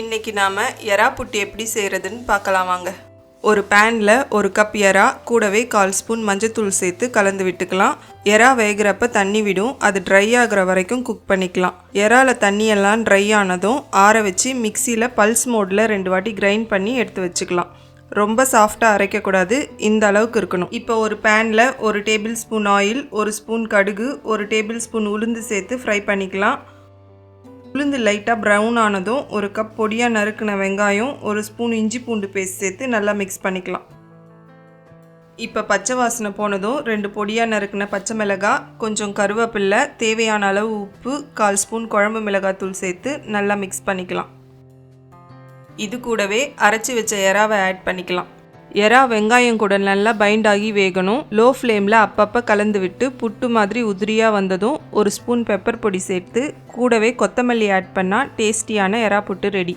இன்றைக்கி நாம் எறா புட்டு எப்படி செய்கிறதுன்னு பார்க்கலாம் வாங்க. ஒரு பேனில் ஒரு கப் எறா கூடவே கால் ஸ்பூன் மஞ்சத்தூள் சேர்த்து கலந்து விட்டுக்கலாம். எறா வேகிறப்ப தண்ணி விடும். அது ட்ரை ஆகுற வரைக்கும் குக் பண்ணிக்கலாம். எறால தண்ணியெல்லாம் ட்ரை ஆனதும் ஆற வச்சு மிக்சியில் பல்ஸ் மோடில் ரெண்டு வாட்டி கிரைண்ட் பண்ணி எடுத்து வச்சுக்கலாம். ரொம்ப சாஃப்டாக அரைக்கக்கூடாது இந்த அளவுக்கு இருக்கணும். இப்போ ஒரு பேனில் ஒரு டேபிள் ஸ்பூன் ஆயில் ஒரு ஸ்பூன் கடுகு ஒரு டேபிள் ஸ்பூன் உளுந்து சேர்த்து ஃப்ரை பண்ணிக்கலாம். உளுந்து லைட்டாக ப்ரௌன் ஆனதும் ஒரு கப் பொடியாக நறுக்கின வெங்காயம் ஒரு ஸ்பூன் இஞ்சி பூண்டு பேஸ்ட் சேர்த்து நல்லா மிக்ஸ் பண்ணிக்கலாம். இப்போ பச்சை வாசனை போனதும் ரெண்டு பொடியாக நறுக்கின பச்சை மிளகாய் கொஞ்சம் கருவேப்பில்லை தேவையான அளவு உப்பு கால் ஸ்பூன் குழம்பு மிளகாத்தூள் சேர்த்து நல்லா மிக்ஸ் பண்ணிக்கலாம். இது கூடவே அரைச்சி வச்ச எறாவை ஆட் பண்ணிக்கலாம். எறா வெங்காயம் கூட நல்லா பைண்ட் ஆகி வேகணும். லோ ஃப்ளேமில் அப்பப்போ கலந்து விட்டு புட்டு மாதிரி உதிரியாக வந்ததும் ஒரு ஸ்பூன் பெப்பர் பொடி சேர்த்து கூடவே கொத்தமல்லி ஆட் பண்ணால் டேஸ்டியான எறா புட்டு ரெடி